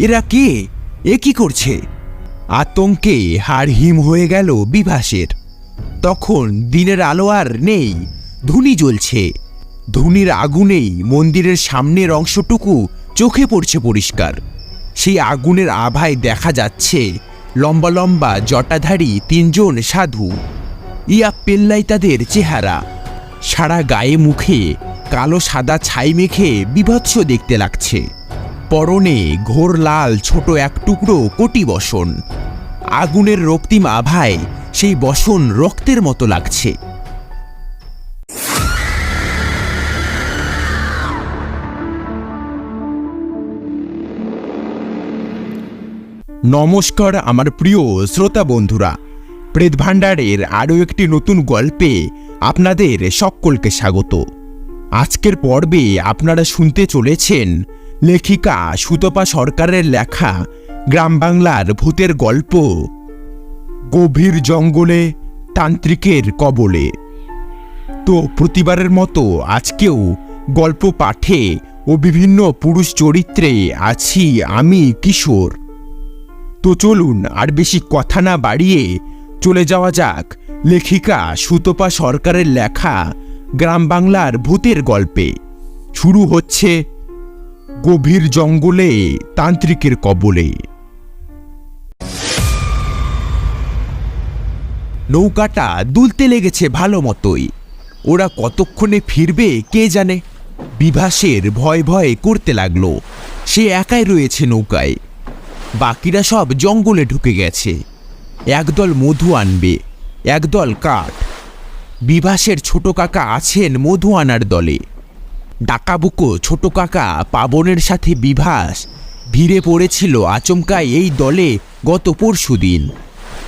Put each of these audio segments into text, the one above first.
এরা কে? এ কি করছে? আতঙ্কে হাড় হিম হয়ে গেল বিভাসের। তখন দিনের আলো আর নেই, ধুনি জ্বলছে। ধুনির আগুনেই মন্দিরের সামনের অংশটুকু চোখে পড়ছে পরিষ্কার। সেই আগুনের আভায় দেখা যাচ্ছে লম্বা লম্বা জটাধারী তিনজন সাধু। ইয়া পেল্লাই তাদের চেহারা। সারা গায়ে মুখে কালো সাদা ছাই মেখে বিভৎস দেখতে লাগছে। পরনে ঘোর লাল ছোট এক টুকরো কোটি বসন। আগুনের রক্তিম আভায় সেই বসন রক্তের মতো লাগছে। নমস্কার আমার প্রিয় শ্রোতা বন্ধুরা, প্রেত ভাণ্ডারের আরও একটি নতুন গল্পে আপনাদের সকলকে স্বাগত। আজকের পর্বে আপনারা শুনতে চলেছেন লেখিকা সুতপা সরকারের লেখা গ্রাম বাংলার ভূতের গল্প। গভীর জঙ্গলে তান্ত্রিকের কবলে। তো প্রতিবারের মতো আজকেও গল্প পাঠে ও বিভিন্ন পুরুষ চরিত্রে আছি আমি কিশোর। তো চলুন আর বেশি কথা না বাড়িয়ে চলে যাওয়া যাক লেখিকা সুতপা সরকারের লেখা গ্রাম বাংলার ভূতের গল্পে। শুরু হচ্ছে গভীর জঙ্গলে, তান্ত্রিকের কবলে। নৌকাটা দুলতে লেগেছে ভালো মতোই। ওরা কতক্ষণে ফিরবে, কে জানে? বিভাসের ভয় ভয় করতে লাগল। সে একাই রয়েছে নৌকায়। বাকিরা সব জঙ্গলে ঢুকে গেছে। একদল মধু আনবে, একদল কাঠ। বিভাসের ছোট কাকা আছেন মধু আনার দলে। ডাকাবুকো ছোট কাকা পাবনের সাথে বিভাস। ভিড়ে পড়েছিল আচমকায় এই দলে গত পরশুদিন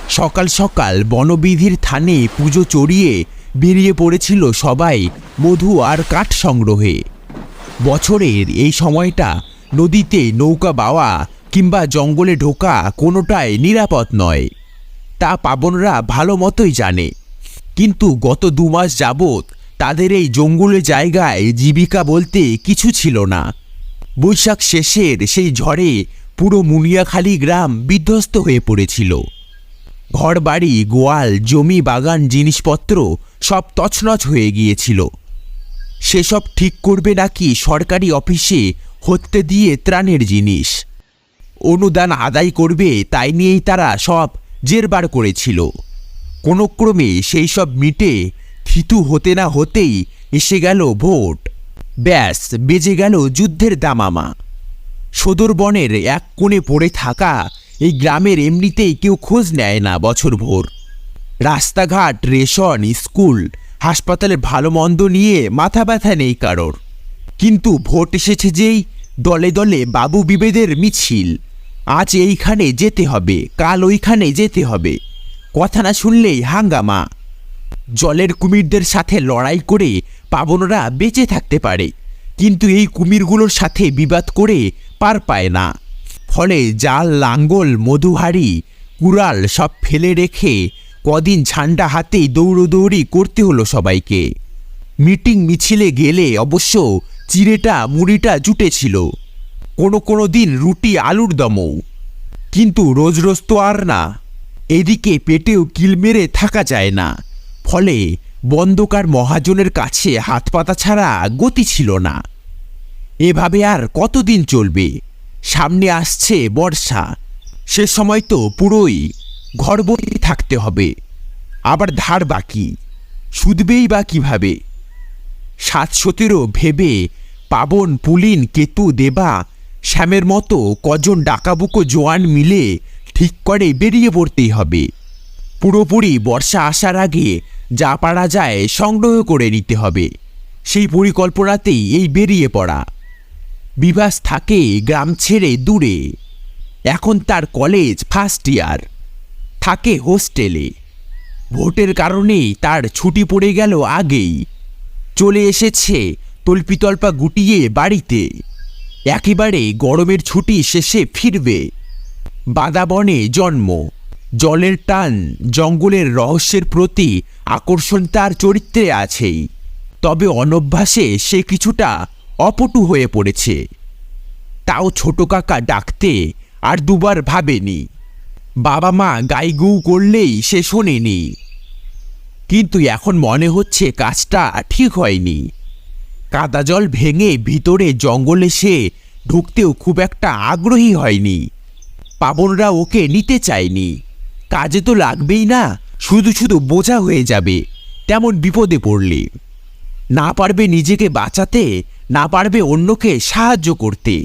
সকাল সকাল বনবিধির থানে পুজো চড়িয়ে বেরিয়ে পড়েছিল সবাই মধু আর কাঠ সংগ্রহে। বছরের এই সময়টা নদীতে নৌকা বাওয়া কিংবা জঙ্গলে ঢোকা কোনোটাই নিরাপদ নয়। তা পাবনরা ভালো মতোই জানে। কিন্তু গত দু মাস যাবৎ তাদের এই জঙ্গলে জায়গায় জীবিকা বলতে কিছু ছিল না। বৈশাখ শেষের সেই ঝড়ে পুরো মুনিয়াখালী গ্রাম বিধ্বস্ত হয়ে পড়েছিল। ঘরবাড়ি, গোয়াল, জমি, বাগান, জিনিসপত্র সব তছনছ হয়ে গিয়েছিল। সেসব ঠিক করবে নাকি সরকারি অফিসে হত্যে দিয়ে ত্রাণের জিনিস? অনুদান আদায় করবে তাই নিয়েই তারা সব জেরবার করেছিল। কোনো ক্রমে সেই সব মিটে থিতু হতে না হতেই এসে গেল ভোট। ব্যাস, বেজে গেল যুদ্ধের দামামা। সদর বনের এক কোণে পড়ে থাকা এই গ্রামের এমনিতেই কেউ খোঁজ নেয় না বছর ভোর। রাস্তাঘাট, রেশন, স্কুল, হাসপাতালে ভালো মন্দ নিয়ে মাথা ব্যথা নেই কারোর। কিন্তু ভোট এসেছে যেই দলে দলে বাবু বিবেদের মিছিল। আজ এইখানে যেতে হবে, কাল ওইখানে যেতে হবে। কথা না শুনলেই হাঙ্গামা। জলের কুমিরদের সাথে লড়াই করে পাবনরা বেঁচে থাকতে পারে। কিন্তু এই কুমিরগুলোর সাথে বিবাদ করে পার পায় না। ফলে জাল, লাঙ্গল, মধুহারি, কুড়াল সব ফেলে রেখে কদিন ঝান্ডা হাতেই দৌড়দৌড়ি করতে হলো সবাইকে। মিটিং মিছিলে গেলে অবশ্য চিড়েটা, মুড়িটা জুটেছিল কোনো কোনো দিন রুটি, আলুর দমও। কিন্তু রোজ রোজ তো আর না। এদিকে পেটেও কিল মেরে থাকা যায় না। ফলে বন্ধকার মহাজনের কাছে হাত পাতা ছাড়া গতি ছিল না। এভাবে আর কতদিন চলবে? সামনে আসছে বর্ষা। সে সময় তো পুরোই ঘরবন্দি থাকতে হবে। আবার ধার বাকি। শুধবেই বা কীভাবে? সাত সতেরো ভেবে পাবন, পুলিন, কেতু, দেবা, শ্যামের মতো কজন ডাকাবুকো জোয়ান মিলে ঠিক করে বেরিয়ে পড়তেই হবে। পুরোপুরি বর্ষা আসার আগে যা পারা যায় সংগ্রহ করে নিতে হবে। সেই পরিকল্পনাতেই এই বেরিয়ে পড়া। বিভাস থাকে গ্রাম ছেড়ে দূরে। এখন তার কলেজ ফার্স্ট ইয়ার থাকে হোস্টেলে ভোটের কারণেই তার ছুটি পড়ে গেল আগেই। চলে এসেছে তল্পিতল্পা গুটিয়ে বাড়িতে। একেবারে গরমের ছুটি শেষে ফিরবে। বাদাবনে জন্ম। জলের টান, জঙ্গলের রহস্যের প্রতি আকর্ষণ তার চরিত্রে আছেই। তবে অনভ্যাসে সে কিছুটা অপটু হয়ে পড়েছে। তাও ছোট কাকা ডাকতে আর দুবার ভাবেনি। বাবা মা গাইগু করলেই সে শোনেনি। কিন্তু এখন মনে হচ্ছে কাজটা ঠিক হয়নি। কাদা জল ভেঙে ভিতরে জঙ্গলে সে ঢুকতেও খুব একটা আগ্রহী হয়নি। পাবনরা ওকে নিতে চায়নি। কাজে তো লাগবেই না, শুধু শুধু বোঝা হয়ে যাবে, তেমন বিপদে পড়লে। না পারবে নিজেকে বাঁচাতে, না পারবে অন্যকে সাহায্য করতে।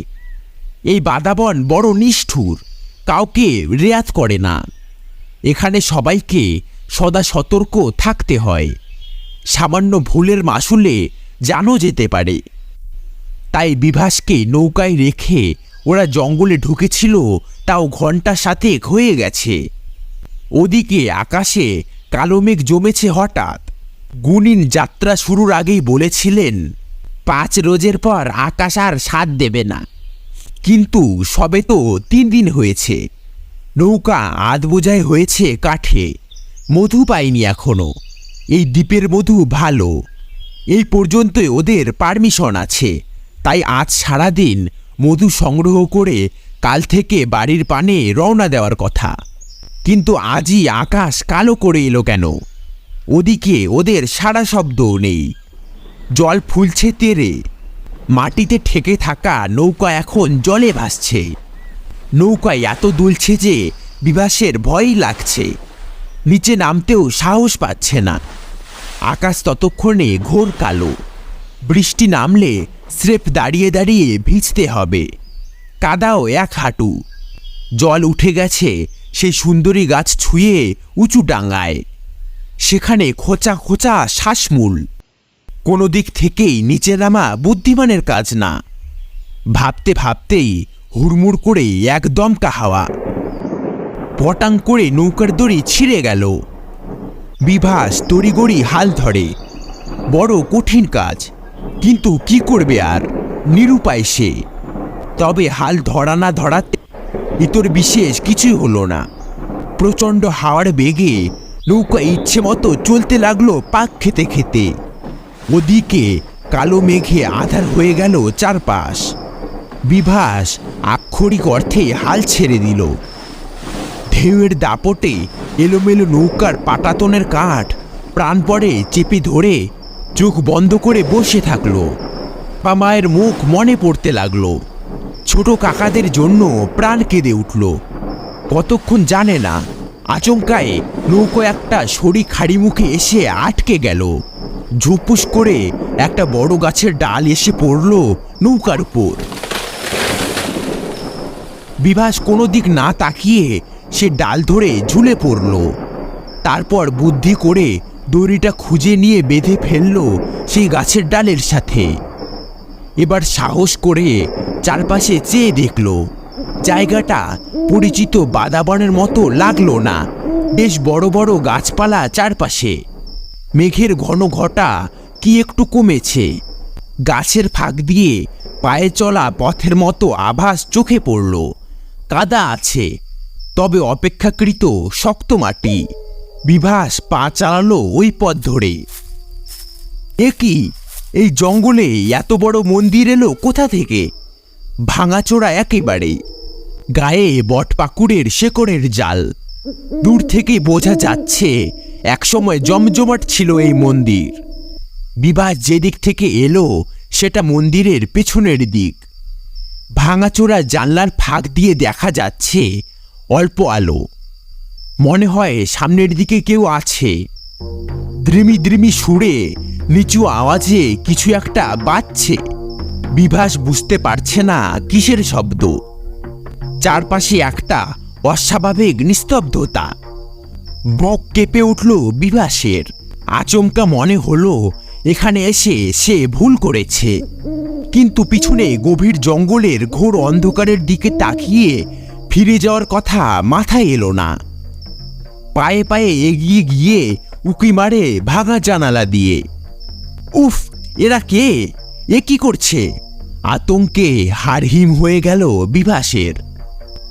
এই বাদাবন বড় নিষ্ঠুর, কাউকে রেয়াত করে না। এখানে সবাইকে সদা সতর্ক থাকতে হয়। সামান্য ভুলের মাসুলে জানো যেতে পারে। তাই বিভাসকে নৌকায় রেখে ওরা জঙ্গলে ঢুকেছিল, তাও ঘণ্টা সাথে হয়ে গেছে। ওদিকে আকাশে কালো মেঘ জমেছে হঠাৎ। গুনিন যাত্রা শুরুর আগেই বলেছিলেন, পাঁচ রোজের পর আকাশ আর সাথ দেবে না। কিন্তু সবে তো তিন দিন হয়েছে। নৌকা আধ বোঝাই হয়েছে কাঠে। মধু পাইনি এখনও। এই দ্বীপের মধু ভালো। এই পর্যন্তই ওদের পারমিশন আছে। তাই আজ সারাদিন মধু সংগ্রহ করে কাল থেকে বাড়ির পানে রওনা দেওয়ার কথা। কিন্তু আজই আকাশ কালো করে এলো কেন? ওদিকে ওদের সারা শব্দও নেই। জল ফুলছে তেরে। মাটিতে ঠেকে থাকা নৌকা এখন জলে ভাসছে। নৌকায় এত দুলছে যে বিভাসের ভয়ই লাগছে। নিচে নামতেও সাহস পাচ্ছে না। আকাশ ততক্ষণে ঘোর কালো। বৃষ্টি নামলে স্রেফ দাঁড়িয়ে দাঁড়িয়ে ভিজতে হবে। কাদাও এক হাঁটু। জল উঠে গেছে সেই সুন্দরী গাছ ছুঁয়ে উঁচু ডাঙায় সেখানে খোঁচা খোঁচা শ্বাসমূল। কোনো দিক থেকেই নিচে নামা বুদ্ধিমানের কাজ না। ভাবতে ভাবতেই হুড়মুড় করে একদম কাহাওয়া পটাং করে নৌকার দড়ি ছিঁড়ে গেল। বিভাস তড়িগড়ি হাল ধরে। বড় কঠিন কাজ, কিন্তু কি করবে আর? নিরুপায় সে। তবে হাল ধরা না ধরাতে ইতর বিশেষ কিছুই হলো না। প্রচণ্ড হাওয়ার বেগে নৌকা ইচ্ছে মতো চলতে লাগল পাক খেতে খেতে। ওদিকে কালো মেঘে আধার হয়ে গেল চারপাশ। বিভাস আক্ষরিক অর্থে হাল ছেড়ে দিল। ঢেউয়ের দাপটে এলোমেলো নৌকার পাটাতনের কাঠ প্রাণপরে চেপে ধরে চোখ বন্ধ করে বসে থাকল। বাবা মায়ের মুখ মনে পড়তে লাগল। ছোট কাকাদের জন্য প্রাণ কেঁদে উঠল। কতক্ষণ জানে না, আচমকায় নৌকো একটা সরি খাড়ি মুখে এসে আটকে গেল। ঝুপুস করে একটা বড় গাছের ডাল এসে পড়ল নৌকার উপর। বিভাস কোনো দিক না তাকিয়ে সে ডাল ধরে ঝুলে পড়ল। তারপর বুদ্ধি করে দড়িটা খুঁজে নিয়ে বেঁধে ফেলল সেই গাছের ডালের সাথে। এবার সাহস করে চারপাশে চেয়ে দেখল। জায়গাটা পরিচিত বাদাবনের মতো লাগল না। বেশ বড় বড় গাছপালা চারপাশে। মেঘের ঘন ঘটা কি একটু কমেছে। গাছের ফাঁক দিয়ে পায়ে চলা পথের মতো আভাস চোখে পড়ল। কাদা আছে, তবে অপেক্ষাকৃত শক্ত মাটি। বিভাস পা চালালো ওই পথ ধরে। এ কি? এই জঙ্গলে এত বড় মন্দির এলো কোথা থেকে? ভাঙাচোরা একেবারে গায়ে বটপাকুড়ের শেকড়ের জাল। দূর থেকে বোঝা যাচ্ছে একসময় জমজমাট ছিল এই মন্দির। বিবাহ যেদিক থেকে এলো, সেটা মন্দিরের পেছনের দিক। ভাঙাচোরা জানলার ফাঁক দিয়ে দেখা যাচ্ছে অল্প আলো। মনে হয় সামনের দিকে কেউ আছে। দ্রিমি দ্রিমি সুরে, নিচু আওয়াজে কিছু একটা বাজছে। বিভাস বুঝতে পারছে না কিসের শব্দ। চারপাশে একটা অস্বাভাবিক নিস্তব্ধতা। বক কেঁপে উঠল বিভাসের। আচমকা মনে হলো এখানে এসে সে ভুল করেছে। কিন্তু পিছনে গভীর জঙ্গলের ঘোর অন্ধকারের দিকে তাকিয়ে ফিরে যাওয়ার কথা মাথায় এলো না। পায়ে পায়ে এগিয়ে গিয়ে উকি মারে ভাঙা জানালা দিয়ে। উফ, এরা কে? এ কি করছে? আতঙ্কে হারহিম হয়ে গেল বিভাসের।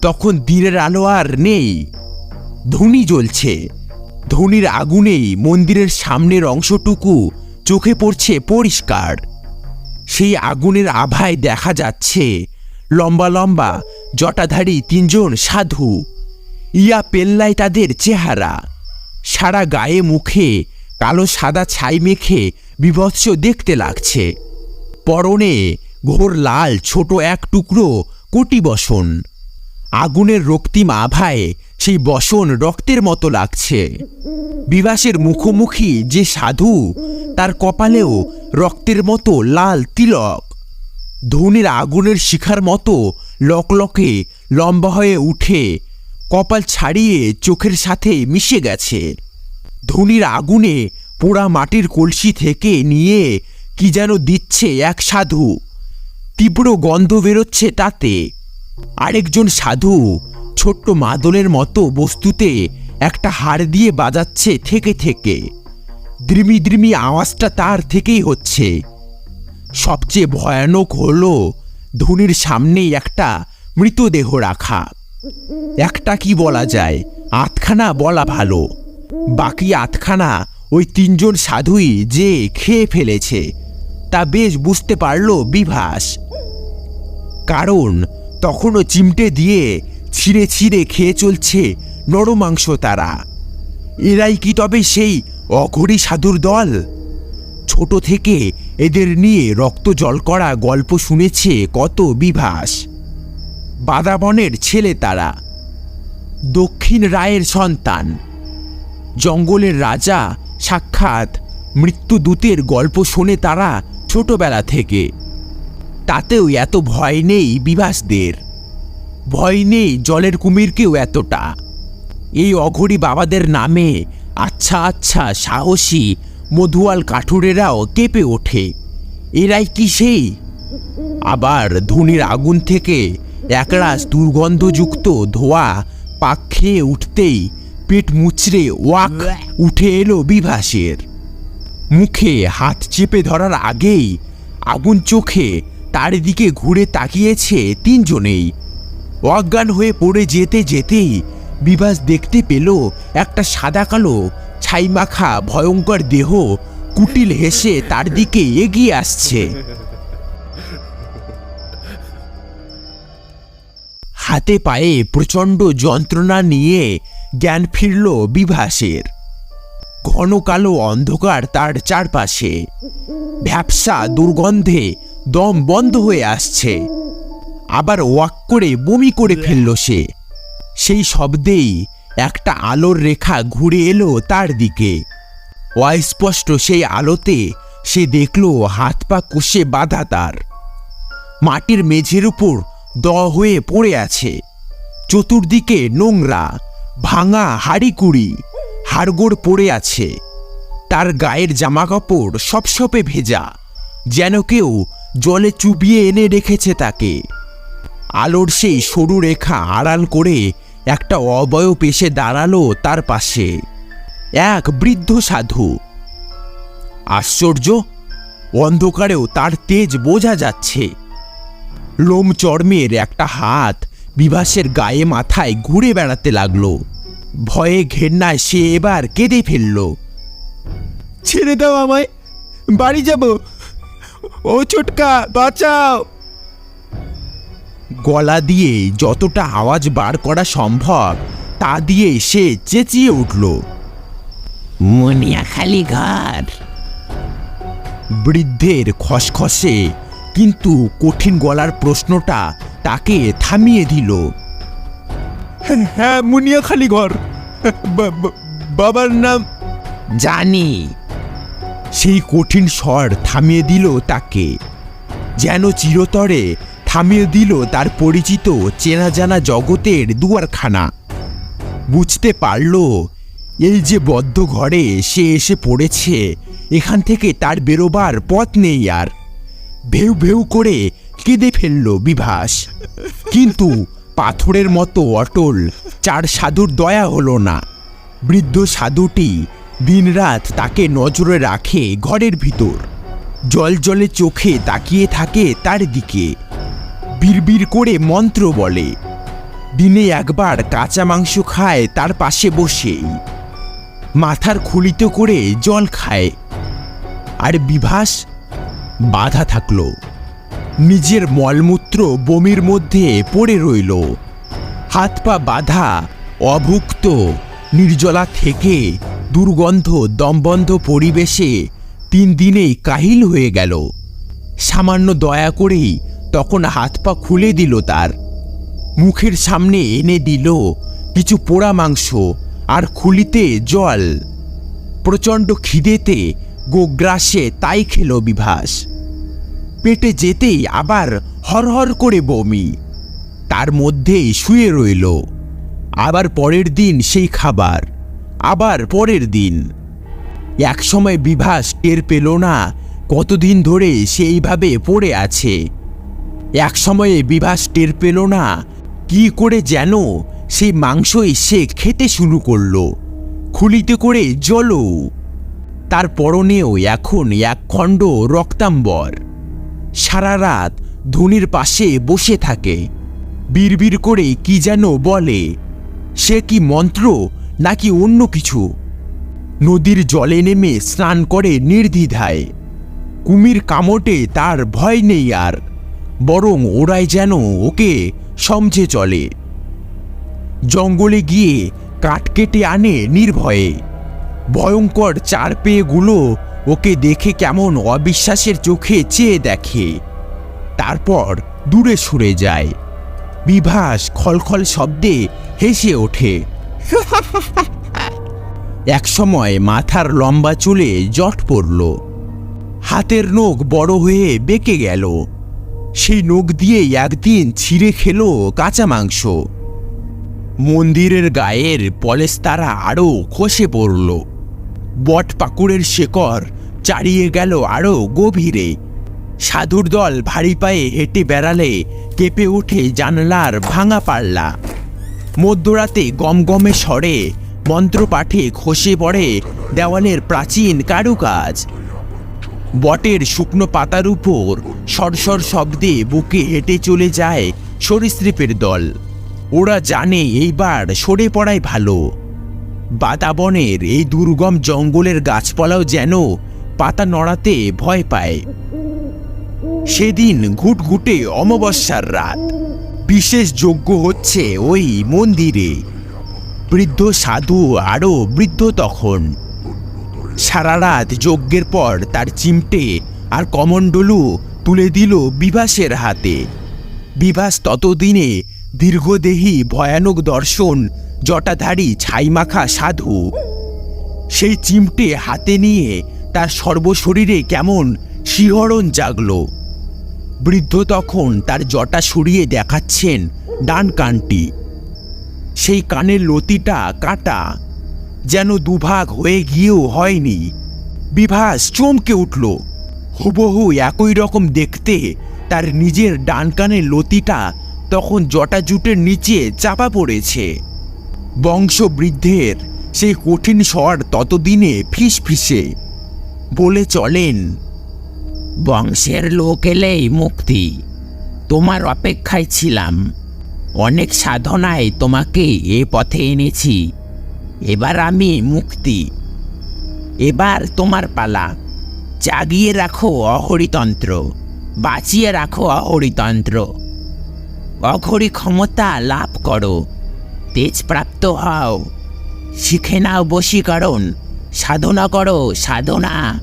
তখন দিনের আলো আর নেই। ধুনি জ্বলছে। ধনির আগুনেই মন্দিরের সামনের অংশটুকু চোখে পড়ছে পরিষ্কার। সেই আগুনের আভায় দেখা যাচ্ছে লম্বা লম্বা, জটাধারী তিনজন সাধু। ইয়া পেল্লায় তাদের চেহারা। সারা গায়ে মুখে, কালো সাদা ছাই মেখে বিভৎস দেখতে লাগছে। পরনে ঘোর লাল ছোট এক টুকরো কোটি বসন। আগুনের রক্তিম আভায় সেই বসন রক্তের মতো লাগছে। বিবাসের মুখোমুখি যে সাধু, তার কপালেও রক্তের মতো লাল তিলক। ধনির আগুনের শিখার মতো লকলকে লম্বা হয়ে উঠে কপাল ছাড়িয়ে চোখের সাথে মিশে গেছে। ধনির আগুনে পোড়া মাটির কলসি থেকে নিয়ে কি যেন দিচ্ছে এক সাধু। তীব্র গন্ধ বেরোচ্ছে তাতে। আরেকজন সাধু ছোট্ট মাদলের মতো বস্তুতে একটা হাড় দিয়ে বাজাচ্ছে থেকে থেকে। দ্রিমি দ্রিমি আওয়াজটা তার থেকেই হচ্ছে। সবচেয়ে ভয়ানক হলো ধনির সামনেই একটা মৃতদেহ রাখা। একটা কি বলা যায়? আটখানা বলা ভালো। বাকি আটখানা ওই তিনজন সাধুই যে খেয়ে ফেলেছে, তা বেশ বুঝতে পারল বিভাস। কারণ তখনও চিমটে দিয়ে ছিঁড়ে ছিঁড়ে খেয়ে চলছে নরমাংস তারা। এরাই কি তবে সেই অঘরী সাধুর দল? ছোট থেকে এদের নিয়ে রক্ত জল করা গল্প শুনেছে কত বিভাস। বাদাবনের ছেলে তারা। দক্ষিণ রায়ের সন্তান। জঙ্গলের রাজা সাক্ষাৎ মৃত্যুদূতের গল্প শোনে তারা ছোটবেলা থেকে। তাতেও এত ভয় নেই বিভাসদের। ভয় নেই জলের কুমিরকেও এতটা। এই অঘরী বাবাদের নামে আচ্ছা আচ্ছা সাহসী মধুয়াল কাঠুরেরাও কেঁপে ওঠে। এরাই কি সেই? আবার ধুনির আগুন থেকে একরাশ দুর্গন্ধযুক্ত ধোয়া পাক খেয়ে উঠতেই পেট মুচড়ে ওয়াক উঠে এলো বিভাসের। মুখে হাত চেপে ধরার আগেই আগুন চোখে তার দিকে ঘুরে তাকিয়েছে তিনজনেই। অজ্ঞান হয়ে পড়ে যেতে যেতেই বিভাস দেখতে পেল একটা সাদা কালো, ছাইমাখা, ভয়ঙ্কর দেহ কুটিল হেসে তার দিকে এগিয়ে আসছে। হাতে পায়ে প্রচণ্ড যন্ত্রণা নিয়ে জ্ঞান ফিরল বিভাসের। ঘন কালো অন্ধকার তার চারপাশে। ভ্যাপসা দুর্গন্ধে দম বন্ধ হয়ে আসছে। আবার ওয়াক করে বমি করে ফেলল সে। সেই শব্দেই একটা আলোর রেখা ঘুরে এলো তার দিকে। অস্পষ্ট সেই আলোতে সে দেখল হাত পা কষে বাঁধা তার। মাটির মেঝের উপর দ হয়ে পড়ে আছে। চতুর্দিকে নোংরা, ভাঙা হাড়িকুড়ি, হাড়গোড় পড়ে আছে। তার গায়ের জামাকাপড় সপসপে ভেজা, যেন কেউ জলে চুবিয়ে এনে রেখেছে তাকে। আলোর সেই সরু রেখা আড়াল করে একটা অবয়ব এসে দাঁড়াল তার পাশে। এক বৃদ্ধ সাধু। আশ্চর্য, অন্ধকারেও তার তেজ বোঝা যাচ্ছে। লোম চর্মের একটা হাত বিভাসের গায়ে মাথায় ঘুরে বেড়াতে লাগল। ভয়ে ঘেন্নায় সে এবার কেঁদে ফেলল। ছেড়ে দাও আমায় বাড়ি যাব। ও ছোটকা বাঁচাও! গলা দিয়ে যতটা আওয়াজ বার করা সম্ভব তা দিয়ে সে চেঁচিয়ে উঠল। মুনিয়া খালি ঘর। বৃদ্ধের খসখসে কিন্তু কঠিন গলার প্রশ্নটা তাকে থামিয়ে দিল। হ্যাঁ মুনিয়াখালী ঘর। বাবার নাম? জানি। সেই কঠিন স্বর থামিয়ে দিল তাকে। যেন চিরতরে থামিয়ে দিল তার পরিচিত চেনা জানা জগতের দুয়ারখানা। বুঝতে পারল এই যে বদ্ধ ঘরে সে এসে পড়েছে এখান থেকে তার বেরোবার পথ নেই আর। ভেউ ভেউ করে কেঁদে ফেলল বিভাস। কিন্তু পাথরের মতো অটল চার সাধুর দয়া হলো না। বৃদ্ধ সাধুটি দিনরাত তাকে নজরে রাখে ঘরের ভিতর। জল জলে চোখে তাকিয়ে থাকে তার দিকে। বিড়বিড় করে মন্ত্র বলে, দিনে একবার কাঁচা মাংস খায় তার পাশে বসেই। মাথার খুলিত করে জল খায়। আর বিভাস বাধা থাকল। নিজের মলমূত্র বমির মধ্যে পড়ে রইল। হাত পা বাঁধা, অভুক্ত, নির্জলা থেকে দুর্গন্ধ দমবন্ধ পরিবেশে তিন দিনেই কাহিল হয়ে গেল। সামান্য দয়া করেই তখন হাত পা খুলে দিল তার। মুখের সামনে এনে দিল কিছু পোড়া মাংস আর খুলিতে জল। প্রচণ্ড খিদেতে গোগ্রাসে তাই খেল বিভাস। পেটে যেতেই আবার হরহর করে বমি। তার মধ্যেই শুয়ে রইল। আবার পরের দিন সেই খাবার। আবার পরের দিন। একসময় বিভাস টের পেল না কতদিন ধরে সেইভাবে পড়ে আছে। এক সময়ে বিভাস টের পেল না কি করে যেন সেই মাংসই সে খেতে শুরু করল। খুলিতে করে জলও তার পরনেও এখন এক খণ্ড রক্তাম্বর। সারা রাত ধনির পাশে বসে থাকে। বিড়বিড় করে কি যেন বলে, সে কি মন্ত্র নাকি অন্য কিছু? নদীর জলে নেমে স্নান করে নির্দ্বিধায়। কুমির কামটে তার ভয় নেই আর, বরং ওরাই যেন ওকে সমঝে চলে। জঙ্গলে গিয়ে কাঠ কেটে আনে নির্ভয়ে। ভয়ঙ্কর চার পেয়েগুলো ওকে দেখে কেমন অবিশ্বাসের চোখে চেয়ে দেখে। তারপর দূরে সরে যায়। বিভাস খলখল শব্দে হেসে ওঠে। একসময় মাথার লম্বা চুলে জট পড়ল। হাতের নখ বড় হয়ে বেঁকে গেল। সেই নখ দিয়ে একদিন ছিঁড়ে খেল কাঁচা মাংস। মন্দিরের গায়ের পলেস্তারা আরও খসে পড়ল। বট পাকুড়ের শেকড় চারিয়ে গেল আরও গভীরে। সাধুর দল ভারী পায়ে হেঁটে বেড়ালে কেঁপে ওঠে জানলার ভাঙা পাল্লা। মধ্যরাতে গমগমে স্বরে মন্ত্রপাঠে খসে পড়ে দেওয়ালের প্রাচীন কারুকাজ। বটের শুকনো পাতার উপর সরসর শব্দে বুকে হেঁটে চলে যায় সরীসৃপের দল। ওরা জানে এইবার সরে পড়াই ভালো। বাতাবনের এই দুর্গম জঙ্গলের গাছপালাও যেন পাতা নড়াতে ভয় পায়। সেদিন ঘুটঘুটে অমাবস্যার রাত। বিশেষ যজ্ঞ হচ্ছে ওই মন্দিরে। বৃদ্ধ সাধু আরও বৃদ্ধ তখন। সারা রাত যজ্ঞের পর তার চিমটে আর কমণ্ডলু তুলে দিল বিভাসের হাতে। বিভাস ততদিনে দীর্ঘদেহী ভয়ানক দর্শন জটাধারী ছাইমাখা সাধু। সেই চিমটে হাতে নিয়ে তার সর্বশরীরে কেমন শিহরণ জাগল। বৃদ্ধ তখন তার জটা সরিয়ে দেখাচ্ছেন ডান কানটি। সেই কানের লতিটা কাটা, যেন দুভাগ হয়ে গিয়েও হয়নি। বিভাস চমকে উঠল। হুবহু একই রকম দেখতে তার নিজের ডান কানের লতিটা তখন জটা জুটের নিচে চাপা পড়েছে। বংশবৃদ্ধের সেই কঠিন স্বর ততদিনে ফিস ফিসে বলে চলেন, বংশের লোক এলেই মুক্তি। তোমার অপেক্ষায় ছিলাম। অনেক সাধনায় তোমাকে এ পথে এনেছি। এবার আমি মুক্তি। এবার তোমার পালা। জাগিয়ে রাখো অহরিতন্ত্র। বাঁচিয়ে রাখো অহরিতন্ত্র। অঘরি ক্ষমতা লাভ করো। তেজপ্রাপ্ত হও। শিখে নাও বশীকরণ। সাধনা করো, সাধনা।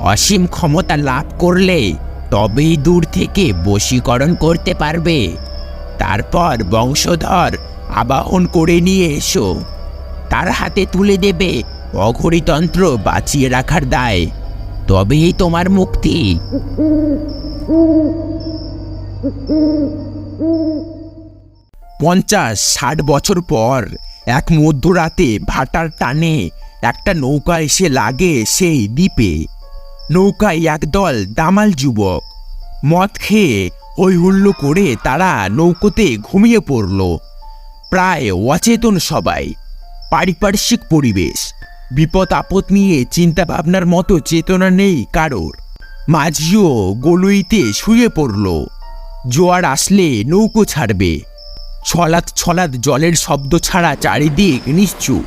অসীম ক্ষমতা লাভ করলে তবেই দূর থেকে বশীকরণ করতে পারবে। তারপর বংশধর আবাহন করে নিয়ে এসো। তার হাতে তুলে দেবে অঘরিতন্ত্র বাঁচিয়ে রাখার দায়। তবেই তোমার মুক্তি। পঞ্চাশ, ষাট বছর পর এক মধ্যরাতে ভাটার টানে একটা নৌকা এসে লাগে সেই দ্বীপে। নৌকায় একদল দামাল যুবক মদ খেয়ে হই হুল্লো করে তারা নৌকোতে ঘুমিয়ে পড়ল। প্রায় অচেতন সবাই, পারিপার্শ্বিক পরিবেশ, বিপদ আপদ নিয়ে চিন্তা ভাবনার মতো চেতনা নেই কারোর। মাঝিও গলুইতে শুয়ে পড়ল। জোয়ার আসলে নৌকো ছাড়বে। ছলাৎ ছলাৎ জলের শব্দ ছাড়া চারিদিক নিশ্চুপ।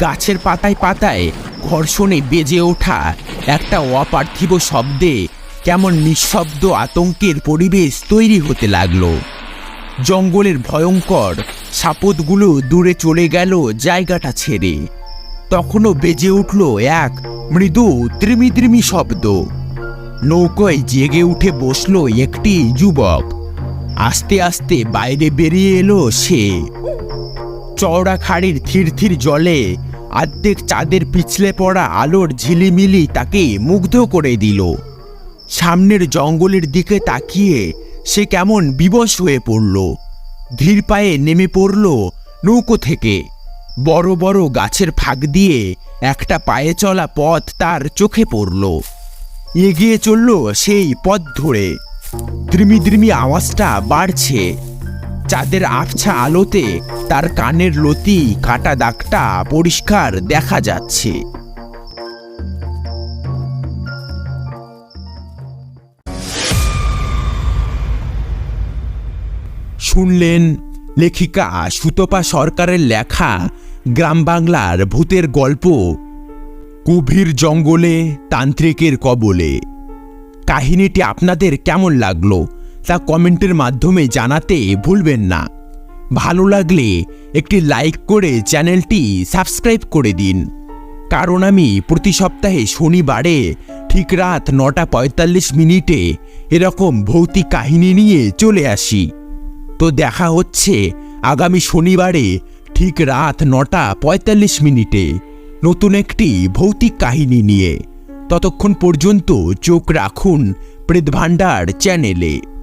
গাছের পাতায় পাতায় ঘর্ষণে বেজে ওঠা একটা অপার্থিব শব্দে কেমন নিঃশব্দ আতঙ্কের পরিবেশ তৈরি হতে লাগল। জঙ্গলের ভয়ঙ্কর সাপদগুলো দূরে চলে গেল জায়গাটা ছেড়ে। তখনও বেজে উঠল এক মৃদু ত্রিমি ত্রিমি শব্দ। নৌকোয় জেগে উঠে বসল একটি যুবক। আস্তে আস্তে বাইরে বেরিয়ে এলো সে। চওড়া খাড়ির থির থির জলে আর্ধেক চাঁদের পিছলে পড়া আলোর ঝিলিমিলি তাকে মুগ্ধ করে দিল। সামনের জঙ্গলের দিকে তাকিয়ে সে কেমন বিবশ হয়ে পড়ল। ধীর পায়ে নেমে পড়ল নৌকো থেকে। বড় বড় গাছের ফাঁক দিয়ে একটা পায়ে চলা পথ তার চোখে পড়ল। এগিয়ে চলল সেই পথ ধরে। দ্রিমি দ্রিমি আওয়াজটা বাড়ছে। চাঁদের আবছা আলোতে তার কানের লতি, কাটা দাগটা পরিষ্কার দেখা যাচ্ছে। শুনলেন লেখিকা সুতপা সরকারের লেখা গ্রাম বাংলার ভূতের গল্প, গভীর জঙ্গলে তান্ত্রিকের কবলে। কাহিনীটি আপনাদের কেমন লাগল তা কমেন্টের মাধ্যমে জানাতে ভুলবেন না। ভালো লাগলে একটি লাইক করে চ্যানেলটি সাবস্ক্রাইব করে দিন। কারণ আমি প্রতি সপ্তাহে শনিবারে ঠিক রাত নটা পঁয়তাল্লিশ মিনিটে এরকম ভৌতিক কাহিনী নিয়ে চলে আসি। তো দেখা হচ্ছে আগামী শনিবারে ঠিক রাত নটা পঁয়তাল্লিশ মিনিটে নতুন একটি ভৌতিক কাহিনী নিয়ে। ততক্ষণ পর্যন্ত চোখ রাখুন প্রেতভাণ্ডার চ্যানেলে।